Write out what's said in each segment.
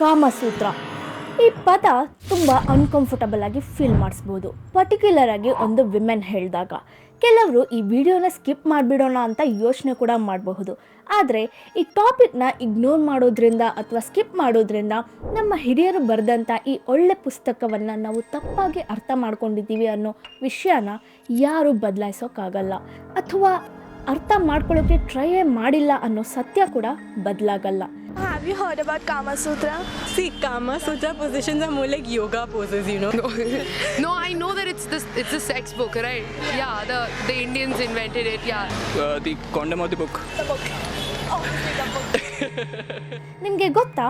ಕಾಮಸೂತ್ರ. ಈ ಪದ ತುಂಬ ಅನ್ಕಂಫರ್ಟಬಲ್ ಆಗಿ ಫೀಲ್ ಮಾಡಿಸ್ಬೋದು. ಪರ್ಟಿಕ್ಯುಲರ್ ಆಗಿ ಒಂದು ವಿಮೆನ್ ಹೇಳಿದಾಗ. ಕೆಲವರು ಈ ವಿಡಿಯೋನ ಸ್ಕಿಪ್ ಮಾಡಿಬಿಡೋಣ ಅಂತ ಯೋಚನೆ ಕೂಡ ಮಾಡಬಹುದು. ಆದರೆ ಈ ಟಾಪಿಕ್ನ ಇಗ್ನೋರ್ ಮಾಡೋದ್ರಿಂದ ಅಥವಾ ಸ್ಕಿಪ್ ಮಾಡೋದ್ರಿಂದ ನಮ್ಮ ಹಿರಿಯರು ಬರೆದಂಥ ಈ ಒಳ್ಳೆ ಪುಸ್ತಕವನ್ನು ನಾವು ತಪ್ಪಾಗಿ ಅರ್ಥ ಮಾಡ್ಕೊಂಡಿದ್ದೀವಿ ಅನ್ನೋ ವಿಷಯನ ಯಾರೂ ಬದಲಾಯಿಸೋಕ್ಕಾಗಲ್ಲ ಅಥವಾ ಅರ್ಥ ಮಾಡ್ಕೊಳ್ಳೋಕ್ಕೆ ಟ್ರೈಯೇ ಮಾಡಿಲ್ಲ ಅನ್ನೋ ಸತ್ಯ ಕೂಡ ಬದಲಾಗಲ್ಲ. You heard about Kama Sutra? See, Kama Sutra positions are more like yoga poses, you know. No, I know that it's this it's a sex book, right? Yeah, the the Indians invented it. Yeah. uh, the condom of the book. The book. Oh, the book. ನಿಮಗೆ ಗೊತ್ತಾ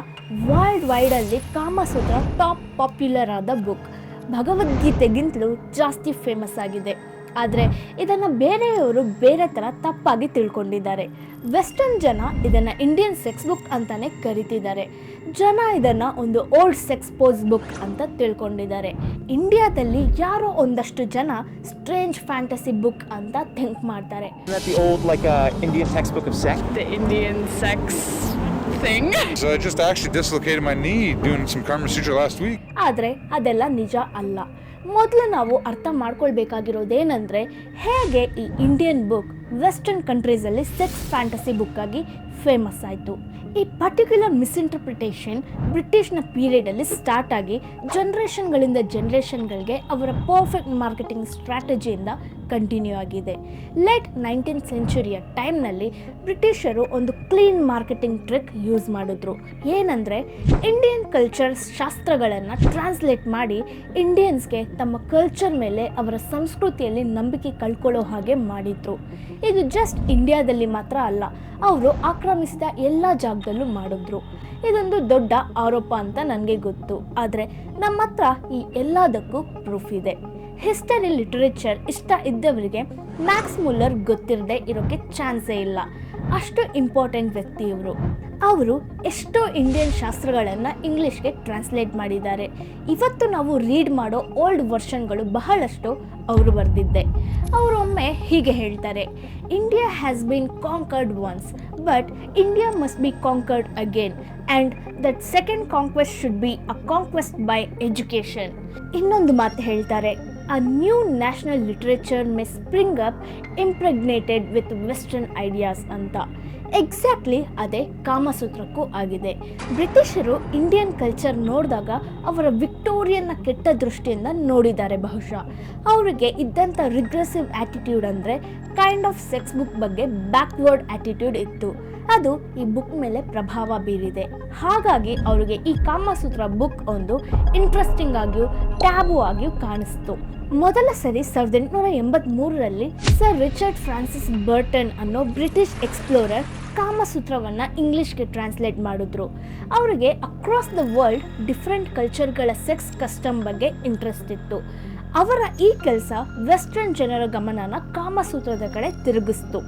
world ವೈಡಲ್ಲಿ Kamasutra top popular ಆದ book ಭಗವದ್ಗೀತೆಗಿಂತಲೂ ಜಾಸ್ತಿ famous ಆಗಿದೆ ಆದರೆ ಇದನ್ನು ಬೇರೆಯವರು ಬೇರೆ ಥರ ತಪ್ಪಾಗಿ ತಿಳ್ಕೊಂಡಿದ್ದಾರೆ. ವೆಸ್ಟರ್ನ್ ಜನ ಇದನ್ನು ಇಂಡಿಯನ್ ಸೆಕ್ಸ್ ಬುಕ್ ಅಂತಲೇ ಕರಿತಿದ್ದಾರೆ. ಜನ ಇದನ್ನು ಒಂದು ಓಲ್ಡ್ ಸೆಕ್ಸ್ ಪೋಸ್ ಬುಕ್ ಅಂತ ತಿಳ್ಕೊಂಡಿದ್ದಾರೆ. ಇಂಡಿಯಾದಲ್ಲಿ ಯಾರೋ ಒಂದಷ್ಟು ಜನ ಸ್ಟ್ರೇಂಜ್ ಫ್ಯಾಂಟಸಿ ಬುಕ್ ಅಂತ ಥಿಂಕ್ ಮಾಡ್ತಾರೆ. Uh. ಆದರೆ ಅದೆಲ್ಲ ನಿಜ ಅಲ್ಲ. ಮೊದಲು ನಾವು ಅರ್ಥ ಮಾಡ್ಕೊಳ್ಬೇಕಾಗಿರೋದೇನೆಂದರೆ ಹೇಗೆ ಈ ಇಂಡಿಯನ್ ಬುಕ್ ವೆಸ್ಟರ್ನ್ ಕಂಟ್ರೀಸಲ್ಲಿ ಸೆಕ್ಸ್ ಫ್ಯಾಂಟಸಿ ಬುಕ್ ಆಗಿ ಫೇಮಸ್ ಆಯಿತು. ಈ ಪರ್ಟಿಕ್ಯುಲರ್ ಮಿಸ್ಇಂಟರ್ಪ್ರಿಟೇಷನ್ ಬ್ರಿಟಿಷ್ನ ಪೀರಿಯಡಲ್ಲಿ ಸ್ಟಾರ್ಟ್ ಆಗಿ ಜನ್ರೇಷನ್ಗಳಿಂದ ಜನ್ರೇಷನ್ಗಳಿಗೆ ಅವರ ಪರ್ಫೆಕ್ಟ್ ಮಾರ್ಕೆಟಿಂಗ್ ಸ್ಟ್ರಾಟಜಿಯಿಂದ ಕಂಟಿನ್ಯೂ ಆಗಿದೆ. ಲೇಟ್ ನೈನ್ಟೀನ್ ಸೆಂಚುರಿಯ ಟೈಮ್ನಲ್ಲಿ ಬ್ರಿಟಿಷರು ಒಂದು ಕ್ಲೀನ್ ಮಾರ್ಕೆಟಿಂಗ್ ಟ್ರಿಕ್ ಯೂಸ್ ಮಾಡಿದ್ರು. ಏನಂದರೆ ಇಂಡಿಯನ್ ಕಲ್ಚರ್ ಶಾಸ್ತ್ರಗಳನ್ನು ಟ್ರಾನ್ಸ್ಲೇಟ್ ಮಾಡಿ ಇಂಡಿಯನ್ಸ್ಗೆ ತಮ್ಮ ಕಲ್ಚರ್ ಮೇಲೆ ಅವರ ಸಂಸ್ಕೃತಿಯಲ್ಲಿ ನಂಬಿಕೆ ಕಳ್ಕೊಳ್ಳೋ ಹಾಗೆ ಮಾಡಿದ್ರು. ಇದು ಜಸ್ಟ್ ಇಂಡಿಯಾದಲ್ಲಿ ಮಾತ್ರ ಅಲ್ಲ, ಅವರು ಆಕ್ರಮಿಸಿದ ಎಲ್ಲ ಜಾಗದಲ್ಲೂ ಮಾಡಿದ್ರು. ಇದೊಂದು ದೊಡ್ಡ ಆರೋಪ ಅಂತ ನನಗೆ ಗೊತ್ತು. ಆದರೆ ನಮ್ಮ ಹತ್ರ ಈ ಎಲ್ಲದಕ್ಕೂ ಪ್ರೂಫ್ ಇದೆ. ಹಿಸ್ಟರಿ ಲಿಟ್ರೇಚರ್ ಇಷ್ಟ ಇದ್ದವರಿಗೆ ಮ್ಯಾಕ್ಸ್ ಮುಲ್ಲರ್ ಗೊತ್ತಿರದೆ ಇರೋಕ್ಕೆ ಚಾನ್ಸೇ ಇಲ್ಲ. ಅಷ್ಟು ಇಂಪಾರ್ಟೆಂಟ್ ವ್ಯಕ್ತಿ ಇವರು ಅವರು ಎಷ್ಟೋ ಇಂಡಿಯನ್ ಶಾಸ್ತ್ರಗಳನ್ನು ಇಂಗ್ಲೀಷ್ಗೆ ಟ್ರಾನ್ಸ್ಲೇಟ್ ಮಾಡಿದ್ದಾರೆ. ಇವತ್ತು ನಾವು ರೀಡ್ ಮಾಡೋ ಓಲ್ಡ್ ವರ್ಷನ್ಗಳು ಬಹಳಷ್ಟು ಅವರು ಬರೆದಿದ್ದೆ. ಅವರೊಮ್ಮೆ ಹೀಗೆ ಹೇಳ್ತಾರೆ India has been conquered once but India must be conquered again and that second conquest should be a conquest by education ಇನ್ನೊಂದು ಮಾತು ಹೇಳ್ತಾರೆ a new national literature may spring up impregnated with western ideas ಅಂತ. Exactly ಅದೇ ಕಾಮಸೂತ್ರಕ್ಕೂ ಆಗಿದೆ. ಬ್ರಿಟಿಷರು Indian culture ನೋಡಿದಾಗ ಅವರ ವಿಕ್ಟೋರಿಯನ್ನ ಕೆಟ್ಟ ದೃಷ್ಟಿಯಿಂದ ನೋಡಿದ್ದಾರೆ ಬಹುಶಃ. ಅವರಿಗೆ ಇದ್ದಂಥ ರಿಗ್ರೆಸಿವ್ ಆ್ಯಟಿಟ್ಯೂಡ್ ಅಂದರೆ ಕೈಂಡ್ ಆಫ್ ಸೆಕ್ಸ್ ಬುಕ್ ಬಗ್ಗೆ ಬ್ಯಾಕ್ವರ್ಡ್ ಆ್ಯಟಿಟ್ಯೂಡ್ ಇತ್ತು. ಅದು ಈ ಬುಕ್ ಮೇಲೆ ಪ್ರಭಾವ ಬೀರಿದೆ. ಹಾಗಾಗಿ ಅವರಿಗೆ ಈ ಕಾಮಸೂತ್ರ ಬುಕ್ ಒಂದು ಇಂಟ್ರೆಸ್ಟಿಂಗ್ ಆಗಿಯೂ ಟ್ಯಾಬು ಆಗಿಯೂ ಕಾಣಿಸ್ತು. ಮೊದಲ ಸರಿ ಸಾವಿರದ ಎಂಟುನೂರ ಎಂಬತ್ತ್ಮೂರರಲ್ಲಿ ಸರ್ ರಿಚರ್ಡ್ ಫ್ರಾನ್ಸಿಸ್ ಬರ್ಟನ್ ಅನ್ನೋ ಬ್ರಿಟಿಷ್ ಎಕ್ಸ್ಪ್ಲೋರರ್ ಕಾಮಸೂತ್ರವನ್ನು ಇಂಗ್ಲೀಷ್ಗೆ ಟ್ರಾನ್ಸ್ಲೇಟ್ ಮಾಡಿದ್ರು. ಅವರಿಗೆ ಅಕ್ರಾಸ್ ದ ವರ್ಲ್ಡ್ ಡಿಫ್ರೆಂಟ್ ಕಲ್ಚರ್ಗಳ ಸೆಕ್ಸ್ ಕಸ್ಟಮ್ ಬಗ್ಗೆ ಇಂಟ್ರೆಸ್ಟ್ ಇತ್ತು. ಅವರ ಈ ಕೆಲಸ ವೆಸ್ಟರ್ನ್ ಜನರ ಗಮನನ ಕಾಮಸೂತ್ರದ ಕಡೆ ತಿರುಗಿಸ್ತು.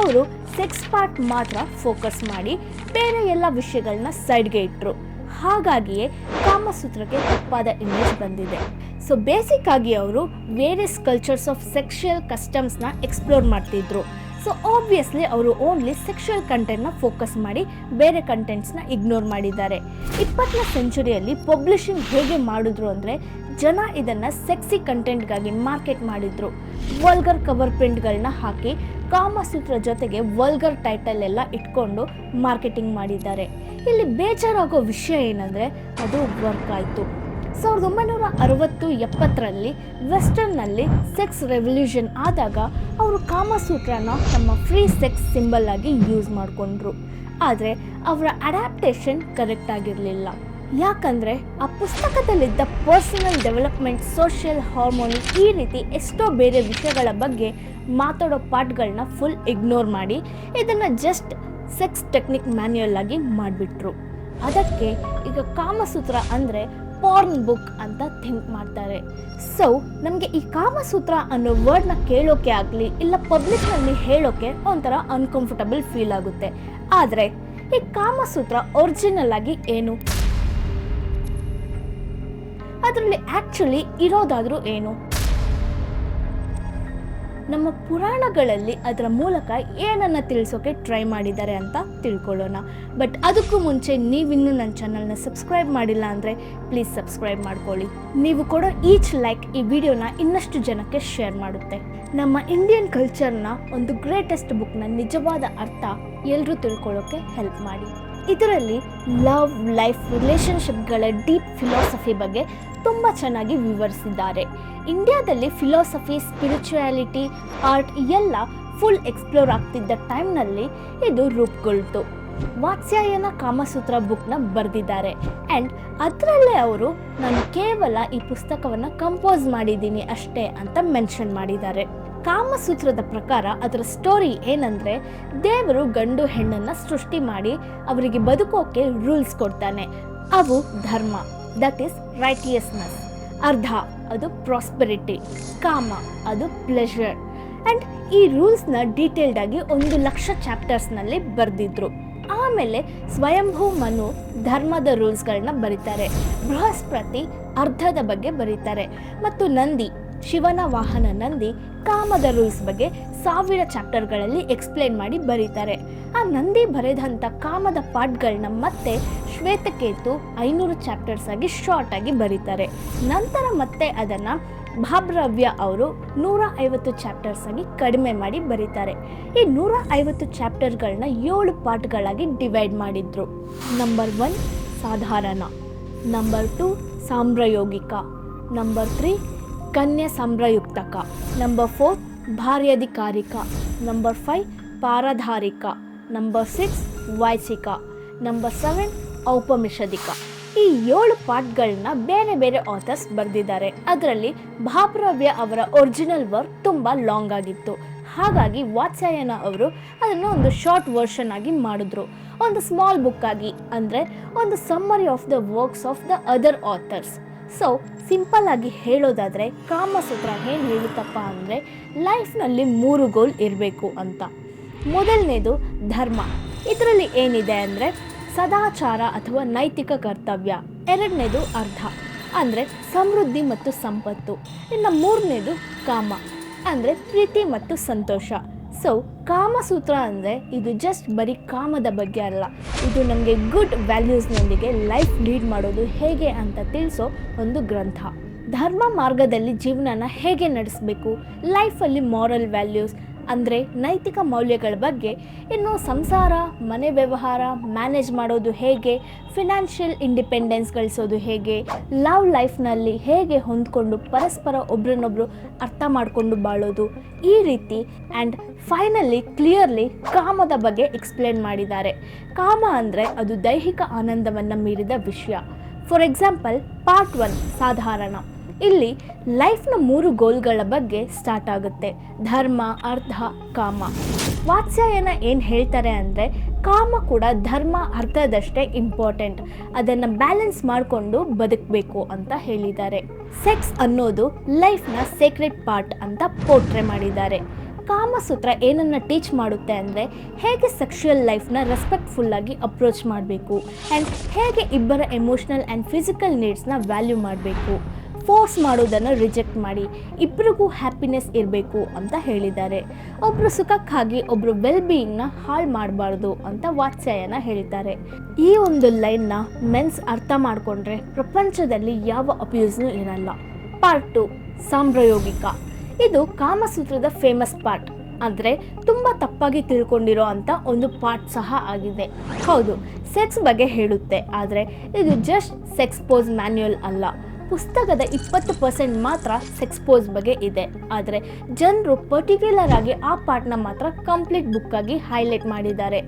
ಅವರು ಸೆಕ್ಸ್ ಪಾರ್ಟ್ ಮಾತ್ರ ಫೋಕಸ್ ಮಾಡಿ ಬೇರೆ ಎಲ್ಲ ವಿಷಯಗಳನ್ನ ಸೈಡ್ಗೆ ಇಟ್ಟರು ಹಾಗಾಗಿಯೇ ಕಾಮಸೂತ್ರಕ್ಕೆ ತಪ್ಪಾದ ಇಮೇಜ್ ಬಂದಿದೆ. ಸೊ ಬೇಸಿಕ್ ಆಗಿ ಅವರು ವೇರಿಯಸ್ ಕಲ್ಚರ್ಸ್ ಆಫ್ ಸೆಕ್ಷುಯಲ್ ಕಸ್ಟಮ್ಸ್ನ ಎಕ್ಸ್ಪ್ಲೋರ್ ಮಾಡ್ತಿದ್ರು. ಸೊ ಆಬ್ವಿಯಸ್ಲಿ ಅವರು ಓನ್ಲಿ ಸೆಕ್ಷುಯಲ್ ಕಂಟೆಂಟ್ನ ಫೋಕಸ್ ಮಾಡಿ ಬೇರೆ ಕಂಟೆಂಟ್ಸ್ನ ಇಗ್ನೋರ್ ಮಾಡಿದ್ದಾರೆ. ಇಪ್ಪತ್ತನೇ ಸೆಂಚುರಿಯಲ್ಲಿ ಪಬ್ಲಿಷಿಂಗ್ ಹೇಗೆ ಮಾಡಿದ್ರು ಅಂದರೆ ಜನ ಇದನ್ನು ಸೆಕ್ಸಿ ಕಂಟೆಂಟ್ಗಾಗಿ ಮಾರ್ಕೆಟ್ ಮಾಡಿದ್ರು. ವಲ್ಗರ್ ಕವರ್ ಪ್ರಿಂಟ್ಗಳನ್ನ ಹಾಕಿ ಕಾಮಸೂತ್ರ ಜೊತೆಗೆ ವಲ್ಗರ್ ಟೈಟಲ್ ಎಲ್ಲ ಇಟ್ಕೊಂಡು ಮಾರ್ಕೆಟಿಂಗ್ ಮಾಡಿದ್ದಾರೆ. ಇಲ್ಲಿ ಬೇಜಾರಾಗೋ ವಿಷಯ ಏನಂದರೆ ಅದು ವರ್ಕ್ ಆಯಿತು. ಸಾವಿರದ ಒಂಬೈನೂರ ಅರವತ್ತು ಎಪ್ಪತ್ತರಲ್ಲಿ ವೆಸ್ಟರ್ನ್ನಲ್ಲಿ ಸೆಕ್ಸ್ ರೆವಲ್ಯೂಷನ್ ಆದಾಗ ಅವರು ಕಾಮಸೂತ್ರನ ತಮ್ಮ ಫ್ರೀ ಸೆಕ್ಸ್ ಸಿಂಬಲ್ ಆಗಿ ಯೂಸ್ ಮಾಡಿಕೊಂಡ್ರು. ಆದರೆ ಅವರ ಅಡ್ಯಾಪ್ಟೇಷನ್ ಕರೆಕ್ಟ್ ಆಗಿರಲಿಲ್ಲ. ಯಾಕಂದರೆ ಆ ಪುಸ್ತಕದಲ್ಲಿದ್ದ ಪರ್ಸನಲ್ ಡೆವಲಪ್ಮೆಂಟ್, ಸೋಷಿಯಲ್ ಹಾರ್ಮೋನ್ ಈ ರೀತಿ ಎಷ್ಟೋ ಬೇರೆ ವಿಷಯಗಳ ಬಗ್ಗೆ ಮಾತಾಡೋ ಪಾರ್ಟ್ಗಳನ್ನ ಫುಲ್ ಇಗ್ನೋರ್ ಮಾಡಿ ಇದನ್ನು ಜಸ್ಟ್ ಸೆಕ್ಸ್ ಟೆಕ್ನಿಕ್ ಮ್ಯಾನ್ಯುಯಲ್ ಆಗಿ ಮಾಡಿಬಿಟ್ರು. ಅದಕ್ಕೆ ಈಗ ಕಾಮಸೂತ್ರ ಅಂದರೆ ಪಾರ್ನ್ ಬುಕ್ ಅಂತ ಥಿಂಕ್ ಮಾಡ್ತಾರೆ. ಸೊ ನಮಗೆ ಈ ಕಾಮಸೂತ್ರ ಅನ್ನೋ ವರ್ಡ್ನ ಕೇಳೋಕೆ ಆಗಲಿ, ಇಲ್ಲ ಪಬ್ಲಿಕ್ನಲ್ಲಿ ಹೇಳೋಕೆ ಒಂಥರ ಅನ್ಕಂಫರ್ಟಬಲ್ ಫೀಲ್ ಆಗುತ್ತೆ. ಆದರೆ, ಈ ಕಾಮಸೂತ್ರ ಒರಿಜಿನಲ್ ಆಗಿ ಏನು? ಅದರಲ್ಲಿ ಆ್ಯಕ್ಚುಲಿ ಇರೋದಾದರೂ ಏನು? ನಮ್ಮ ಪುರಾಣಗಳಲ್ಲಿ ಅದರ ಮೂಲಕ ಏನನ್ನು ತಿಳಿಸೋಕೆ ಟ್ರೈ ಮಾಡಿದ್ದಾರೆ ಅಂತ ತಿಳ್ಕೊಳ್ಳೋಣ. ಬಟ್ ಅದಕ್ಕೂ ಮುಂಚೆ ನೀವಿನ್ನೂ ನನ್ನ ಚಾನಲ್ನ ಸಬ್ಸ್ಕ್ರೈಬ್ ಮಾಡಿಲ್ಲ ಅಂದರೆ ಪ್ಲೀಸ್ ಸಬ್ಸ್ಕ್ರೈಬ್ ಮಾಡ್ಕೊಳ್ಳಿ. ನೀವು ಕೊಡೋ ಈಚ್ ಲೈಕ್ ಈ ವಿಡಿಯೋನ ಇನ್ನಷ್ಟು ಜನಕ್ಕೆ ಶೇರ್ ಮಾಡುತ್ತೆ. ನಮ್ಮ ಇಂಡಿಯನ್ ಕಲ್ಚರ್ನ ಒಂದು ಗ್ರೇಟೆಸ್ಟ್ ಬುಕ್ನ ನಿಜವಾದ ಅರ್ಥ ಎಲ್ಲರೂ ತಿಳ್ಕೊಳ್ಳೋಕೆ ಹೆಲ್ಪ್ ಮಾಡಿ. ಇದರಲ್ಲಿ ಲವ್ ಲೈಫ್ ರಿಲೇಷನ್ಶಿಪ್ಗಳ ಡೀಪ್ ಫಿಲಾಸಫಿ ಬಗ್ಗೆ ತುಂಬ ಚೆನ್ನಾಗಿ ವಿವರಿಸಿದ್ದಾರೆ. ಇಂಡಿಯಾದಲ್ಲಿ ಫಿಲಾಸಫಿ ಸ್ಪಿರಿಚುಯಾಲಿಟಿ ಆರ್ಟ್ ಎಲ್ಲ ಫುಲ್ ಎಕ್ಸ್ಪ್ಲೋರ್ ಆಗ್ತಿದ್ದ ಟೈಮ್ನಲ್ಲಿ ಇದು ರೂಪುಗೊಳ್ತು. ವಾತ್ಸ್ಯಾಯನ ಕಾಮಸೂತ್ರ ಬುಕ್ನ ಬರೆದಿದ್ದಾರೆ. ಆ್ಯಂಡ್ ಅದರಲ್ಲೇ ಅವರು, ನಾನು ಕೇವಲ ಈ ಪುಸ್ತಕವನ್ನು ಕಂಪೋಸ್ ಮಾಡಿದ್ದೀನಿ ಅಷ್ಟೇ ಅಂತ ಮೆನ್ಷನ್ ಮಾಡಿದ್ದಾರೆ. ಕಾಮಸೂತ್ರದ ಪ್ರಕಾರ ಅದರ ಸ್ಟೋರಿ ಏನಂದರೆ, ದೇವರು ಗಂಡು ಹೆಣ್ಣನ್ನು ಸೃಷ್ಟಿ ಮಾಡಿ, ಅವರಿಗೆ ಬದುಕೋಕೆ ರೂಲ್ಸ್ ಕೊಡ್ತಾನೆ. ಅವು ಧರ್ಮ. ದಟ್ ಈಸ್ ರೈಟಿಯಸ್ನೆಸ್ ಅರ್ಧ ಅದು ಪ್ರಾಸ್ಪೆರಿಟಿ ಕಾಮ ಅದು ಪ್ಲೆಷರ್ ಆ್ಯಂಡ್ ಈ ರೂಲ್ಸ್ನ ಡೀಟೇಲ್ಡಾಗಿ ಒಂದು ಲಕ್ಷ ಚಾಪ್ಟರ್ಸ್ನಲ್ಲಿ ಬರೆದಿದ್ರು. ಆಮೇಲೆ ಸ್ವಯಂಭೂ ಮನು ಧರ್ಮದ ರೂಲ್ಸ್ಗಳನ್ನ ಬರೀತಾರೆ. ಬೃಹಸ್ಪತಿ ಅರ್ಧದ ಬಗ್ಗೆ ಬರೀತಾರೆ. ಮತ್ತು ನಂದಿ ಶಿವನ ವಾಹನ ನಂದಿ ಕಾಮದ ರೂಲ್ಸ್ ಬಗ್ಗೆ ಸಾವಿರ ಚಾಪ್ಟರ್ಗಳಲ್ಲಿ ಎಕ್ಸ್ಪ್ಲೇನ್ ಮಾಡಿ ಬರೀತಾರೆ. ಆ ನಂದಿ ಬರೆದಂಥ ಕಾಮದ ಪಾಠಗಳನ್ನ ಮತ್ತೆ ಶ್ವೇತಕೇತು ಐನೂರು ಚಾಪ್ಟರ್ಸ್ ಆಗಿ ಶಾರ್ಟ್ ಆಗಿ ಬರೀತಾರೆ. ನಂತರ ಮತ್ತೆ ಅದನ್ನು ಭಾಬ್ರವ್ಯ ಅವರು ನೂರ ಐವತ್ತು ಚಾಪ್ಟರ್ಸ್ ಆಗಿ ಕಡಿಮೆ ಮಾಡಿ ಬರೀತಾರೆ. ಈ ನೂರ ಐವತ್ತು ಚಾಪ್ಟರ್ಗಳನ್ನ ಏಳು ಪಾರ್ಟ್ಗಳಾಗಿ ಡಿವೈಡ್ ಮಾಡಿದ್ರು. ನಂಬರ್ ಒನ್ ಸಾಧಾರಣ. ನಂಬರ್ ಟು ಸಾಮ್ರಯೋಗಿಕ ನಂಬರ್ ತ್ರೀ ಕನ್ಯಾ ಸಂಬ್ರಯುಕ್ತಕ ನಂಬರ್ ಫೋರ್ ಭಾರ್ಯಾಧಿಕಾರಿಕ ನಂಬರ್ ಫೈವ್ ಪಾರಧಾರಿಕ. ನಂಬರ್ ಸಿಕ್ಸ್ ವೈಸಿಕ ನಂಬರ್ ಸೆವೆನ್ ಔಪಮಿಷದಿಕ ಈ ಏಳು ಪಾಠಗಳನ್ನ ಬೇರೆ ಬೇರೆ ಆಥರ್ಸ್ ಬರೆದಿದ್ದಾರೆ. ಅದರಲ್ಲಿ ಭಾಪ್ರವ್ಯ ಅವರ ಒರಿಜಿನಲ್ ವರ್ಕ್ ತುಂಬ ಲಾಂಗ್ ಆಗಿತ್ತು. ಹಾಗಾಗಿ ವಾತ್ಸಾಯನ ಅವರು ಅದನ್ನು ಒಂದು ಶಾರ್ಟ್ ವರ್ಷನ್ ಆಗಿ ಮಾಡಿದ್ರು. ಒಂದು ಸ್ಮಾಲ್ ಬುಕ್ ಆಗಿ, ಅಂದರೆ ಒಂದು summary of the works of the other authors so simple ಆಗಿ ಹೇಳೋದಾದರೆ, ಕಾಮಸೂತ್ರ ಏನು ಹೇಳುತ್ತಪ್ಪ ಅಂದರೆ ಲೈಫ್ನಲ್ಲಿ ಮೂರು ಗೋಲ್ ಇರಬೇಕು ಅಂತ. ಮೊದಲನೇದು ಧರ್ಮ. ಇದರಲ್ಲಿ ಏನಿದೆ ಅಂದರೆ, ಸದಾಚಾರ ಅಥವಾ ನೈತಿಕ ಕರ್ತವ್ಯ. ಎರಡನೇದು ಅರ್ಧ ಅಂದರೆ, ಸಮೃದ್ಧಿ ಮತ್ತು ಸಂಪತ್ತು. ಇನ್ನು ಮೂರನೇದು ಕಾಮ. ಅಂದರೆ, ಪ್ರೀತಿ ಮತ್ತು ಸಂತೋಷ. ಸೊ ಕಾಮಸೂತ್ರ ಅಂದರೆ ಇದು ಜಸ್ಟ್ ಬರೀ ಕಾಮದ ಬಗ್ಗೆ ಅಲ್ಲ. ಇದು ನಮಗೆ ಗುಡ್ ವ್ಯಾಲ್ಯೂಸ್ನೊಂದಿಗೆ ಲೈಫ್ ಲೀಡ್ ಮಾಡೋದು ಹೇಗೆ ಅಂತ ತಿಳಿಸೋ ಒಂದು ಗ್ರಂಥ. ಧರ್ಮ ಮಾರ್ಗದಲ್ಲಿ ಜೀವನನ ಹೇಗೆ ನಡೆಸಬೇಕು? ಲೈಫಲ್ಲಿ ಮಾರಲ್ ವ್ಯಾಲ್ಯೂಸ್ ಅಂದರೆ ನೈತಿಕ ಮೌಲ್ಯಗಳ ಬಗ್ಗೆ. ಇನ್ನು ಸಂಸಾರ, ಮನೆ ವ್ಯವಹಾರ, ಮ್ಯಾನೇಜ್ ಮಾಡೋದು ಹೇಗೆ? ಫಿನಾನ್ಷಿಯಲ್ ಇಂಡಿಪೆಂಡೆನ್ಸ್ ಗಳಿಸೋದು ಹೇಗೆ? ಲವ್ ಲೈಫ್ನಲ್ಲಿ ಹೇಗೆ ಹೊಂದ್ಕೊಂಡು ಪರಸ್ಪರ ಒಬ್ರನ್ನೊಬ್ರು ಅರ್ಥ ಮಾಡಿಕೊಂಡು ಬಾಳೋದು? ಈ ರೀತಿ ಆ್ಯಂಡ್ ಫೈನಲಿ ಕ್ಲಿಯರ್ಲಿ ಕಾಮದ ಬಗ್ಗೆ ಎಕ್ಸ್ಪ್ಲೇನ್ ಮಾಡಿದ್ದಾರೆ. ಕಾಮ ಅಂದರೆ ಅದು ದೈಹಿಕ ಆನಂದವನ್ನು ಮೀರಿದ ವಿಷಯ. ಫಾರ್ ಎಕ್ಸಾಂಪಲ್ ಪಾರ್ಟ್ ಒನ್ ಸಾಧಾರಣ. ಇಲ್ಲಿ ಲೈಫ್ನ ಮೂರು ಗೋಲ್ಗಳ ಬಗ್ಗೆ ಸ್ಟಾರ್ಟ್ ಆಗುತ್ತೆ. ಧರ್ಮ ಅರ್ಧ ಕಾಮ. ವಾತ್ಸ್ಯಾಯನ ಏನು ಹೇಳ್ತಾರೆ ಅಂದರೆ, ಕಾಮ ಕೂಡ ಧರ್ಮ, ಅರ್ಥದಷ್ಟೇ ಇಂಪಾರ್ಟೆಂಟ್ ಅದನ್ನು ಬ್ಯಾಲೆನ್ಸ್ ಮಾಡಿಕೊಂಡು ಬದುಕಬೇಕು ಅಂತ ಹೇಳಿದ್ದಾರೆ. ಸೆಕ್ಸ್ ಅನ್ನೋದು ಲೈಫ್ನ ಸೀಕ್ರೆಟ್ ಪಾರ್ಟ್ ಅಂತ ಪೋಟ್ರೆ ಮಾಡಿದ್ದಾರೆ. ಕಾಮಸೂತ್ರ ಏನನ್ನು ಟೀಚ್ ಮಾಡುತ್ತೆ ಅಂದರೆ, ಹೇಗೆ ಸೆಕ್ಷುಯಲ್ ಲೈಫ್ನ ರೆಸ್ಪೆಕ್ಟ್ಫುಲ್ಲಾಗಿ ಅಪ್ರೋಚ್ ಮಾಡಬೇಕು? ಆ್ಯಂಡ್ ಹೇಗೆ ಇಬ್ಬರ ಎಮೋಷ್ನಲ್ ಆ್ಯಂಡ್ ಫಿಸಿಕಲ್ ನೀಡ್ಸ್ನ ವ್ಯಾಲ್ಯೂ ಮಾಡಬೇಕು? ಫೋರ್ಸ್ ಮಾಡೋದನ್ನು ರಿಜೆಕ್ಟ್ ಮಾಡಿ ಇಬ್ಬರಿಗೂ ಹ್ಯಾಪಿನೆಸ್ ಇರಬೇಕು ಅಂತ ಹೇಳಿದ್ದಾರೆ. ಒಬ್ಬರು ಸುಖಕ್ಕಾಗಿ ಒಬ್ಬರು ವೆಲ್ ಬೀಯಿಂಗ್ನ ಹಾಳು ಮಾಡಬಾರ್ದು ಅಂತ ವಾತ್ಸಾಯನ ಹೇಳ್ತಾರೆ ಈ ಒಂದು ಲೈನ್ನ ಮೆನ್ಸ್ ಅರ್ಥ ಮಾಡಿಕೊಂಡ್ರೆ ಪ್ರಪಂಚದಲ್ಲಿ ಯಾವ ಅಬ್ಯೂಸ್ನೂ ಇರಲ್ಲ. ಪಾರ್ಟ್ ಟು ಸಾಂಪ್ರಯೋಗಿಕ. ಇದು ಕಾಮಸೂತ್ರದ ಫೇಮಸ್ ಪಾರ್ಟ್ ಅಂದರೆ ತುಂಬ ತಪ್ಪಾಗಿ ತಿಳ್ಕೊಂಡಿರೋ ಅಂಥ ಒಂದು ಪಾರ್ಟ್ ಸಹ ಆಗಿದೆ. ಹೌದು ಸೆಕ್ಸ್ ಬಗ್ಗೆ ಹೇಳುತ್ತೆ. ಆದರೆ ಇದು ಜಸ್ಟ್ ಸೆಕ್ಸ್ ಪೋಸ್ ಮ್ಯಾನ್ಯುಯಲ್ ಅಲ್ಲ. ಪುಸ್ತಕದ ಇಪ್ಪತ್ತು ಪರ್ಸೆಂಟ್ ಮಾತ್ರ ಸೆಕ್ಸ್ ಪೋಸ್ ಬಗ್ಗೆ ಇದೆ. ಆದರೆ ಜನರು ಪರ್ಟಿಕ್ಯುಲರ್ ಆಗಿ ಆ ಪಾರ್ಟ್ನ ಮಾತ್ರ ಕಂಪ್ಲೀಟ್ ಬುಕ್ ಆಗಿ ಹೈಲೈಟ್ ಮಾಡಿದ್ದಾರೆ.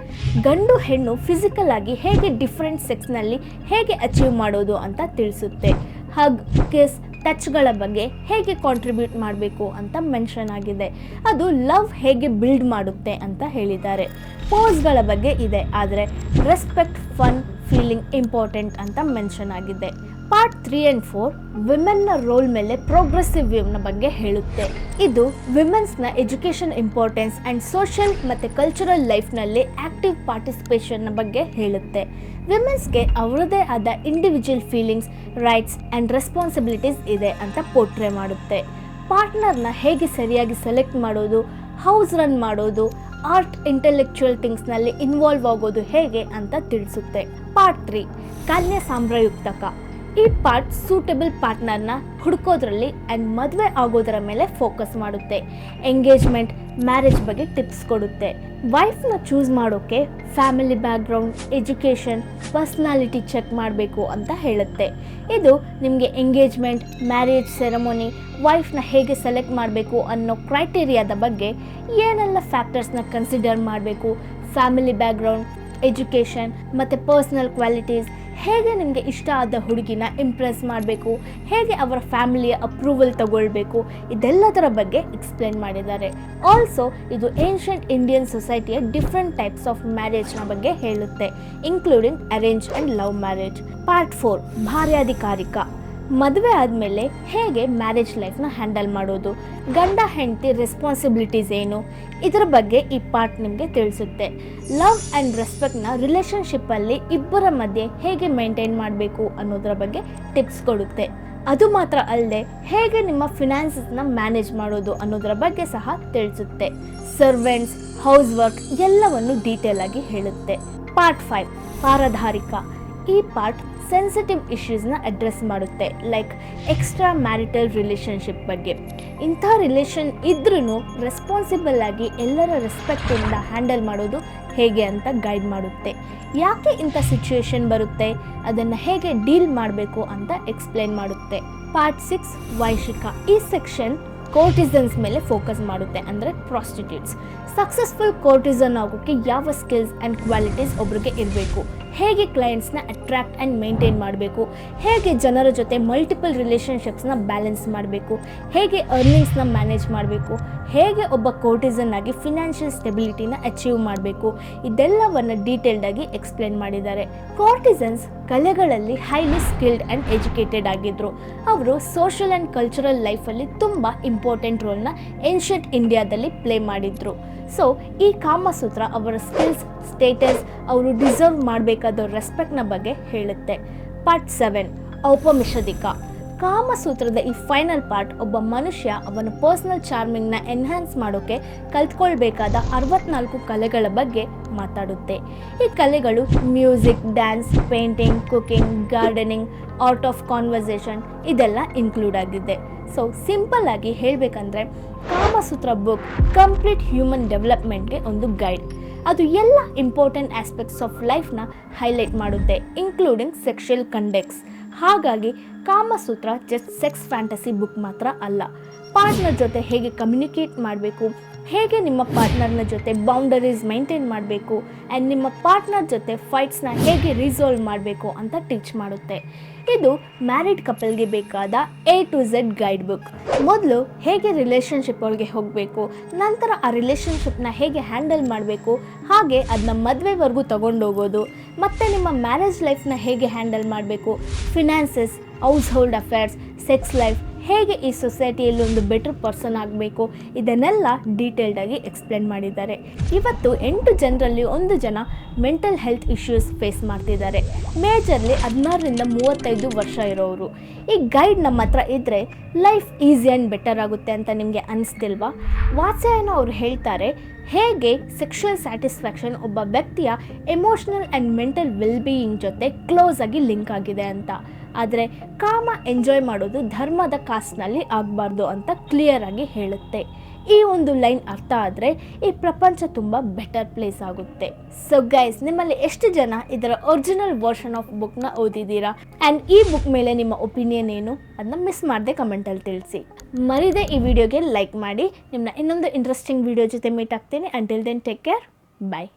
ಗಂಡು ಹೆಣ್ಣು ಫಿಸಿಕಲ್ ಆಗಿ ಹೇಗೆ ಡಿಫ್ರೆಂಟ್ ಸೆಕ್ಸ್ನಲ್ಲಿ ಹೇಗೆ ಅಚೀವ್ ಮಾಡೋದು ಅಂತ ತಿಳಿಸುತ್ತೆ. ಹಗ್, ಕಿಸ್, ಟಚ್ಗಳ ಬಗ್ಗೆ ಹೇಗೆ ಕಾಂಟ್ರಿಬ್ಯೂಟ್ ಮಾಡಬೇಕು ಅಂತ ಮೆನ್ಷನ್ ಆಗಿದೆ. ಅದು ಲವ್ ಹೇಗೆ ಬಿಲ್ಡ್ ಮಾಡುತ್ತೆ ಅಂತ ಹೇಳಿದ್ದಾರೆ. ಪೋಸ್ಗಳ ಬಗ್ಗೆ ಇದೆ, ಆದರೆ ರೆಸ್ಪೆಕ್ಟ್, ಫನ್, ಫೀಲಿಂಗ್ ಇಂಪಾರ್ಟೆಂಟ್ ಅಂತ ಮೆನ್ಷನ್ ಆಗಿದೆ. ಪಾರ್ಟ್ ತ್ರೀ ಆ್ಯಂಡ್ ಫೋರ್ ವಿಮೆನ್ನ ರೋಲ್ ಮೇಲೆ ಪ್ರೋಗ್ರೆಸಿವ್ ವ್ಯೂವ್ನ ಬಗ್ಗೆ ಹೇಳುತ್ತೆ. ಇದು ವಿಮೆನ್ಸ್ನ ಎಜುಕೇಷನ್ ಇಂಪಾರ್ಟೆನ್ಸ್ ಆ್ಯಂಡ್ ಸೋಷಿಯಲ್ ಮತ್ತು ಕಲ್ಚರಲ್ ಲೈಫ್ನಲ್ಲಿ ಆ್ಯಕ್ಟಿವ್ ಪಾರ್ಟಿಸಿಪೇಷನ್ನ ಬಗ್ಗೆ ಹೇಳುತ್ತೆ. ವಿಮೆನ್ಸ್ಗೆ ಅವರದೇ ಆದ individual feelings rights and responsibilities ಇದೆ ಅಂತ ಪೋರ್ಟ್ರೇ ಮಾಡುತ್ತೆ. ಪಾರ್ಟ್ನರ್ನ ಹೇಗೆ ಸರಿಯಾಗಿ ಸೆಲೆಕ್ಟ್ ಮಾಡೋದು ಹೌಸ್ ರನ್ ಮಾಡೋದು ಆರ್ಟ್ ಇಂಟೆಲೆಕ್ಚುಯಲ್ ಥಿಂಗ್ಸ್ನಲ್ಲಿ ಇನ್ವಾಲ್ವ್ ಆಗೋದು ಹೇಗೆ ಅಂತ ತಿಳಿಸುತ್ತೆ. ಪಾರ್ಟ್ ತ್ರೀ ಕನ್ಯಾ ಸಾಮ್ರಾಯುಕ್ತಕ. ಈ ಪಾರ್ಟ್ ಸೂಟೆಬಲ್ ಪಾರ್ಟ್ನರ್ನ ಹುಡುಕೋದ್ರಲ್ಲಿ ಆ್ಯಂಡ್ ಮದುವೆ ಆಗೋದರ ಮೇಲೆ ಫೋಕಸ್ ಮಾಡುತ್ತೆ. ಎಂಗೇಜ್ಮೆಂಟ್ ಮ್ಯಾರೇಜ್ ಬಗ್ಗೆ ಟಿಪ್ಸ್ ಕೊಡುತ್ತೆ. ವೈಫ್ನ ಚೂಸ್ ಮಾಡೋಕ್ಕೆ family background education personality check ಮಾಡಬೇಕು ಅಂತ ಹೇಳುತ್ತೆ. ಇದು ನಿಮಗೆ ಎಂಗೇಜ್ಮೆಂಟ್ ಮ್ಯಾರೇಜ್ ಸೆರೆಮೊನಿ ವೈಫ್ನ ಹೇಗೆ ಸೆಲೆಕ್ಟ್ ಮಾಡಬೇಕು ಅನ್ನೋ ಕ್ರೈಟೀರಿಯಾದ ಬಗ್ಗೆ ಏನೆಲ್ಲ ಫ್ಯಾಕ್ಟರ್ಸ್ನ ಕನ್ಸಿಡರ್ ಮಾಡಬೇಕು? ಫ್ಯಾಮಿಲಿ ಬ್ಯಾಕ್ಗ್ರೌಂಡ್ ಎಜುಕೇಷನ್ ಮತ್ತು ಪರ್ಸ್ನಲ್ ಕ್ವಾಲಿಟೀಸ್ ಹೇಗೆ ನಿಮಗೆ ಇಷ್ಟ ಆದ ಹುಡುಗಿನ ಇಂಪ್ರೆಸ್ ಮಾಡಬೇಕು? ಹೇಗೆ ಅವರ ಫ್ಯಾಮಿಲಿಯ ಅಪ್ರೂವಲ್ ತಗೊಳ್ಬೇಕು? ಇದೆಲ್ಲದರ ಬಗ್ಗೆ ಎಕ್ಸ್ಪ್ಲೇನ್ ಮಾಡಿದ್ದಾರೆ. ಆಲ್ಸೋ ಇದು ಏನ್ಷಂಟ್ ಇಂಡಿಯನ್ ಸೊಸೈಟಿಯ ಡಿಫ್ರೆಂಟ್ ಟೈಪ್ಸ್ ಆಫ್ ಮ್ಯಾರೇಜ್ನ ಬಗ್ಗೆ ಹೇಳುತ್ತೆ including arrange and love marriage part four ಭಾರ್ಯಾಧಿಕಾರಿಕ. ಮದುವೆ ಆದಮೇಲೆ ಹೇಗೆ ಮ್ಯಾರೇಜ್ ಲೈಫ್ನ ಹ್ಯಾಂಡಲ್ ಮಾಡೋದು? ಗಂಡ, ಹೆಂಡತಿ ರೆಸ್ಪಾನ್ಸಿಬಿಲಿಟೀಸ್ ಏನು? ಇದರ ಬಗ್ಗೆ ಈ ಪಾರ್ಟ್ ನಿಮಗೆ ತಿಳಿಸುತ್ತೆ. ಲವ್ ಆ್ಯಂಡ್ ರೆಸ್ಪೆಕ್ಟ್ನ ರಿಲೇಷನ್ಶಿಪ್ಪಲ್ಲಿ ಇಬ್ಬರ ಮಧ್ಯೆ ಹೇಗೆ ಮೇಂಟೈನ್ ಮಾಡಬೇಕು ಅನ್ನೋದರ ಬಗ್ಗೆ ಟಿಪ್ಸ್ ಕೊಡುತ್ತೆ. ಅದು ಮಾತ್ರ ಅಲ್ಲದೆ ಹೇಗೆ ನಿಮ್ಮ ಫಿನಾನ್ಸಸ್ನ ಮ್ಯಾನೇಜ್ ಮಾಡೋದು ಅನ್ನೋದರ ಬಗ್ಗೆ ಸಹ ತಿಳಿಸುತ್ತೆ. ಸರ್ವೆಂಟ್ಸ್ ಹೌಸ್ ವರ್ಕ್ ಎಲ್ಲವನ್ನು ಡೀಟೇಲ್ ಆಗಿ ಹೇಳುತ್ತೆ. ಪಾರ್ಟ್ ಫೈವ್ ಪಾರಧಾರಿಕ. ಈ ಪಾರ್ಟ್ ಸೆನ್ಸಿಟಿವ್ ಇಶ್ಯೂಸ್ನ ಅಡ್ರೆಸ್ ಮಾಡುತ್ತೆ ಲೈಕ್ ಎಕ್ಸ್ಟ್ರಾ ಮ್ಯಾರಿಟಲ್ ರಿಲೇಷನ್ಶಿಪ್ ಬಗ್ಗೆ. ಇಂಥ ರಿಲೇಷನ್ ಇದ್ರೂ ರೆಸ್ಪಾನ್ಸಿಬಲ್ ಆಗಿ ಎಲ್ಲರ ರೆಸ್ಪೆಕ್ಟಿಂದ ಹ್ಯಾಂಡಲ್ ಮಾಡೋದು ಹೇಗೆ ಅಂತ ಗೈಡ್ ಮಾಡುತ್ತೆ. ಯಾಕೆ ಇಂಥ ಸಿಚುವೇಶನ್ ಬರುತ್ತೆ, ಅದನ್ನು ಹೇಗೆ ಡೀಲ್ ಮಾಡಬೇಕು ಅಂತ ಎಕ್ಸ್ಪ್ಲೇನ್ ಮಾಡುತ್ತೆ. ಪಾರ್ಟ್ ಸಿಕ್ಸ್ ವೈಶಿಕ ಈ ಸೆಕ್ಷನ್ ಕೋರ್ಟಿಸನ್ಸ್ ಮೇಲೆ ಫೋಕಸ್ ಮಾಡುತ್ತೆ, ಅಂದರೆ ಪ್ರಾಸ್ಟಿಟ್ಯೂಟ್ಸ್ ಸಕ್ಸಸ್ಫುಲ್ ಕೋರ್ಟಿಸನ್ ಆಗೋಕ್ಕೆ ಯಾವ ಸ್ಕಿಲ್ಸ್ ಆ್ಯಂಡ್ ಕ್ವಾಲಿಟೀಸ್ ಒಬ್ರಿಗೆ ಇರಬೇಕು? ಹೇಗೆ ಕ್ಲೈಂಟ್ಸ್ನ ಅಟ್ರಾಕ್ಟ್ ಆ್ಯಂಡ್ ಮೇಂಟೈನ್ ಮಾಡಬೇಕು? ಹೇಗೆ ಜನರ ಜೊತೆ ಮಲ್ಟಿಪಲ್ ರಿಲೇಷನ್ಶಿಪ್ಸ್ನ ಬ್ಯಾಲೆನ್ಸ್ ಮಾಡಬೇಕು? ಹೇಗೆ ಅರ್ನಿಂಗ್ಸ್ನ ಮ್ಯಾನೇಜ್ ಮಾಡಬೇಕು? ಹೇಗೆ ಒಬ್ಬ ಕೋರ್ಟಿಸನ್ ಆಗಿ ಫಿನಾನ್ಷಿಯಲ್ ಸ್ಟೆಬಿಲಿಟಿನ ಅಚೀವ್ ಮಾಡಬೇಕು? ಇದೆಲ್ಲವನ್ನು ಡೀಟೇಲ್ಡಾಗಿ ಎಕ್ಸ್ಪ್ಲೇನ್ ಮಾಡಿದ್ದಾರೆ. ಕೋರ್ಟಿಸನ್ಸ್ ಕಲೆಗಳಲ್ಲಿ ಹೈಲಿ ಸ್ಕಿಲ್ಡ್ ಆ್ಯಂಡ್ ಎಜುಕೇಟೆಡ್ ಆಗಿದ್ದರು ಅವರು ಸೋಷಲ್ ಆ್ಯಂಡ್ ಕಲ್ಚರಲ್ ಲೈಫಲ್ಲಿ ತುಂಬ ಇಂಪಾರ್ಟೆಂಟ್ ರೋಲ್ನ ಏನ್ಷಂಟ್ ಇಂಡಿಯಾದಲ್ಲಿ ಪ್ಲೇ ಮಾಡಿದರು. ಸೊ ಈ ಕಾಮಸೂತ್ರ ಅವರ ಸ್ಕಿಲ್ಸ್ ಸ್ಟೇಟಸ್ ಅವರು ಡಿಸರ್ವ್ ಮಾಡಬೇಕಾದ ರೆಸ್ಪೆಕ್ಟ್ನ ಬಗ್ಗೆ ಹೇಳುತ್ತೆ. ಪಾರ್ಟ್ ಸೆವೆನ್ ಔಪಮಿಷದಿಕ ಕಾಮಸೂತ್ರದ ಈ ಫೈನಲ್ ಪಾರ್ಟ್ ಒಬ್ಬ ಮನುಷ್ಯ ಅವನ ಪರ್ಸ್ನಲ್ ಚಾರ್ಮಿಂಗ್ನ ಎನ್ಹ್ಯಾನ್ಸ್ ಮಾಡೋಕ್ಕೆ ಕಲ್ತ್ಕೊಳ್ಬೇಕಾದ ಅರವತ್ನಾಲ್ಕು ಕಲೆಗಳ ಬಗ್ಗೆ ಮಾತಾಡುತ್ತೆ. ಈ ಕಲೆಗಳು music dance painting cooking gardening art of conversation ಇದೆಲ್ಲ ಇನ್ಕ್ಲೂಡ್ ಆಗಿದೆ. ಸೊ ಸಿಂಪಲ್ ಆಗಿ ಹೇಳಬೇಕಂದ್ರೆ ಕಾಮಸೂತ್ರ ಬುಕ್ ಕಂಪ್ಲೀಟ್ ಹ್ಯೂಮನ್ ಡೆವಲಪ್ಮೆಂಟ್ಗೆ ಒಂದು ಗೈಡ್ ಅದು ಎಲ್ಲ ಇಂಪಾರ್ಟೆಂಟ್ ಆಸ್ಪೆಕ್ಟ್ಸ್ ಆಫ್ ಲೈಫ್ನ ಹೈಲೈಟ್ ಮಾಡುತ್ತೆ ಇನ್ಕ್ಲೂಡಿಂಗ್ ಸೆಕ್ಷುಯಲ್ ಕಂಡೆಕ್ಸ್ ಹಾಗಾಗಿ Kamasutra just sex fantasy book ಮಾತ್ರ ಅಲ್ಲ. ಪಾರ್ಟ್ನರ್ ಜೊತೆ ಹೇಗೆ ಕಮ್ಯುನಿಕೇಟ್ ಮಾಡಬೇಕು ಹೇಗೆ ನಿಮ್ಮ ಪಾರ್ಟ್ನರ್ನ ಜೊತೆ ಬೌಂಡರೀಸ್ ಮೈಂಟೈನ್ ಮಾಡಬೇಕು? ಆ್ಯಂಡ್ ನಿಮ್ಮ ಪಾರ್ಟ್ನರ್ ಜೊತೆ ಫೈಟ್ಸ್ನ ಹೇಗೆ ರಿಸಾಲ್ವ್ ಮಾಡಬೇಕು ಅಂತ ಟೀಚ್ ಮಾಡುತ್ತೆ. ಇದು ಮ್ಯಾರಿಡ್ ಕಪಲ್ಗೆ ಬೇಕಾದ A to Z guide book ಮೊದಲು ಹೇಗೆ ರಿಲೇಷನ್ಶಿಪ್ ಒಳಗೆ ಹೋಗಬೇಕು? ನಂತರ ಆ ರಿಲೇಷನ್ಶಿಪ್ನ ಹೇಗೆ ಹ್ಯಾಂಡಲ್ ಮಾಡಬೇಕು? ಹಾಗೆ ಅದನ್ನ ಮದುವೆವರೆಗೂ ತಗೊಂಡೋಗೋದು ಮತ್ತು ನಿಮ್ಮ ಮ್ಯಾರೇಜ್ ಲೈಫ್ನ ಹೇಗೆ ಹ್ಯಾಂಡಲ್ ಮಾಡಬೇಕು? Finances household affairs sex life ಹೇಗೆ ಈ ಸೊಸೈಟಿಯಲ್ಲಿ ಒಂದು ಬೆಟರ್ ಪರ್ಸನ್ ಆಗಬೇಕು? ಇದನ್ನೆಲ್ಲ ಡೀಟೇಲ್ಡಾಗಿ ಎಕ್ಸ್ಪ್ಲೇನ್ ಮಾಡಿದ್ದಾರೆ. ಇವತ್ತು ಎಂಟು ಜನರಲ್ಲಿ ಒಂದು ಜನ ಮೆಂಟಲ್ ಹೆಲ್ತ್ ಇಶ್ಯೂಸ್ ಫೇಸ್ ಮಾಡ್ತಿದ್ದಾರೆ. ಮೇಜರ್ಲಿ ಹದಿನಾರರಿಂದ ಮೂವತ್ತೈದು ವರ್ಷ ಇರೋರು ಈ ಗೈಡ್ ನಮ್ಮ ಹತ್ರ ಇದ್ದರೆ ಲೈಫ್ ಈಸಿ ಆ್ಯಂಡ್ ಬೆಟರ್ ಆಗುತ್ತೆ ಅಂತ ನಿಮಗೆ ಅನಿಸ್ತಿಲ್ವಾ? ವಾತ್ಸಾಯನ ಅವರು ಹೇಳ್ತಾರೆ, ಹೇಗೆ ಸೆಕ್ಷುವಲ್ ಸ್ಯಾಟಿಸ್ಫ್ಯಾಕ್ಷನ್ ಒಬ್ಬ ವ್ಯಕ್ತಿಯ ಎಮೋಷ್ನಲ್ ಆ್ಯಂಡ್ ಮೆಂಟಲ್ ವೆಲ್ಬೀಯಿಂಗ್ ಜೊತೆ ಕ್ಲೋಸ್ ಆಗಿ ಲಿಂಕ್ ಆಗಿದೆ ಅಂತ. ಆದರೆ ಕಾಮ ಎಂಜಾಯ್ ಮಾಡೋದು ಧರ್ಮದ ಕಾಸ್ಟ್ನಲ್ಲಿ ಆಗಬಾರ್ದು ಅಂತ ಕ್ಲಿಯರ್ ಆಗಿ ಹೇಳುತ್ತೆ. ಈ ಒಂದು ಲೈನ್ ಅರ್ಥ ಆದರೆ ಈ ಪ್ರಪಂಚ ತುಂಬ ಬೆಟರ್ ಪ್ಲೇಸ್ ಆಗುತ್ತೆ. ಸೊ ಗೈಸ್ ನಿಮ್ಮಲ್ಲಿ ಎಷ್ಟು ಜನ ಇದರ ಒರಿಜಿನಲ್ ವರ್ಷನ್ ಆಫ್ ಬುಕ್ನ ಓದಿದ್ದೀರಾ? ಆ್ಯಂಡ್ ಈ ಬುಕ್ ಮೇಲೆ ನಿಮ್ಮ ಒಪಿನಿಯನ್ ಏನು? ಅದನ್ನ ಮಿಸ್ ಮಾಡದೆ ಕಮೆಂಟಲ್ಲಿ ತಿಳಿಸಿ. ಮರಿದೆ ಈ ವಿಡಿಯೋಗೆ ಲೈಕ್ ಮಾಡಿ. ನಿಮ್ಮನ್ನ ಇನ್ನೊಂದು ಇಂಟ್ರೆಸ್ಟಿಂಗ್ ವಿಡಿಯೋ ಜೊತೆ ಮೀಟ್ ಆಗ್ತೀನಿ. Until then take care bye